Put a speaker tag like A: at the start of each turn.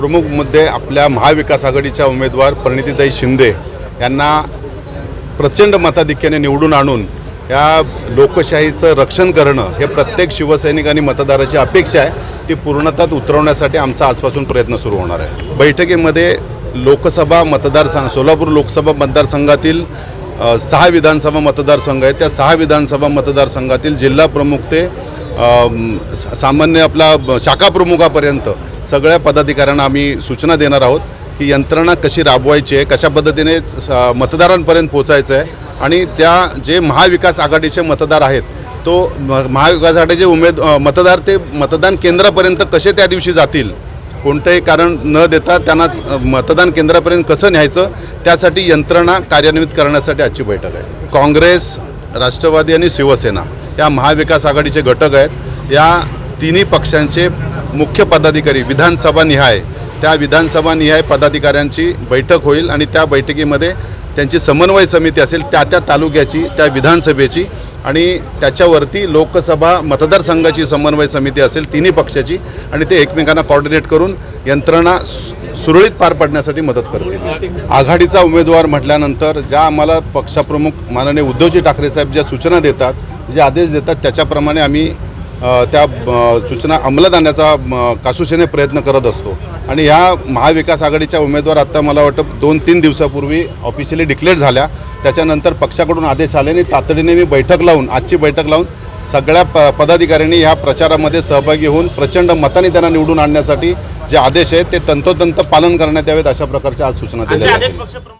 A: प्रमुख मुद्दे आपल्या महाविकास आघाडीच्या उमेदवार परिणितीताई शिंदे यांना प्रचंड मताधिक्याने निवडून आणून या लोकशाहीचं रक्षण करणं हे प्रत्येक शिवसैनिक आणि मतदाराची अपेक्षा आहे. ती पूर्णतात उतरवण्यासाठी आमचा आजपासून प्रयत्न सुरू होणार आहे. बैठकीमध्ये लोकसभा मतदारसंघ सोलापूर लोकसभा मतदारसंघातील सहा विधानसभा मतदारसंघ आहेत. त्या सहा विधानसभा मतदारसंघातील जिल्हा प्रमुख ते सामान्य आपला शाखाप्रमुखापर्यंत शाखा प्रमुखापर्यंत सगळ्या पदाधिकाऱ्यांना आम्ही सूचना देणार आहोत की यंत्रणा कशी राबवायची आहे कशा पद्धतीने स- मतदारांपर्यंत पोचायचं आहे आणि त्या जे महाविकास आघाडीचे मतदार आहेत तो महाविकास आघाडीचे उमेद मतदार ते मतदान केंद्रापर्यंत कसे त्या दिवशी जातील? कोणतंही कारण न देता त्यांना मतदान केंद्रापर्यंत कसं न्यायचं? त्यासाठी यंत्रणा कार्यान्वित करण्यासाठी आजची बैठक आहे. काँग्रेस राष्ट्रवादी आणि शिवसेना. या महाविकास आघाडीचे घटक आहेत. या तिन्ही पक्षांचे मुख्य पदाधिकारी विधानसभा निहाय. त्या विधानसभा निहाय पदाधिकाऱ्यांची बैठक होईल आणि त्या बैठकीमध्ये त्यांची समन्वय समिती असेल त्या त्या तालुक्याची त्या विधानसभेची आणि त्याच्यावरती लोकसभा मतदारसंघाची समन्वय समिती असेल तिन्ही पक्षाची आणि ते एकमेकांना कॉर्डिनेट करून यंत्रणा सु- सुरळीत पार पाडण्यासाठी मदत करतील. आघाडीचा उमेदवार म्हटल्यानंतर ज्या आम्हाला पक्षप्रमुख माननीय उद्धवजी ठाकरे साहेब ज्या सूचना देतात जे आदेश देतात त्याच्याप्रमाणे आम्ही त्या सूचना अंमलात आणण्याचा म, कासूशेने प्रयत्न करत असतो. आणि ह्या महाविकास आघाडीच्या उमेदवार आत्ता मला वाटतं दोन तीन दिवसापूर्वी ऑफिशियली डिक्लेअर झाल्या. त्याच्यानंतर पक्षाकडून आदेश आले आणि तातडीने मी बैठक लावून आजची बैठक लावून सगळ्या प पदाधिकाऱ्यांनी ह्या प्रचारामध्ये सहभागी होऊन प्रचंड मताने त्यांना निवडून आणण्यासाठी जे आदेश आहेत ते तंतोतंत पालन करण्यात यावेत अशा प्रकारच्या आज सूचना दिल्या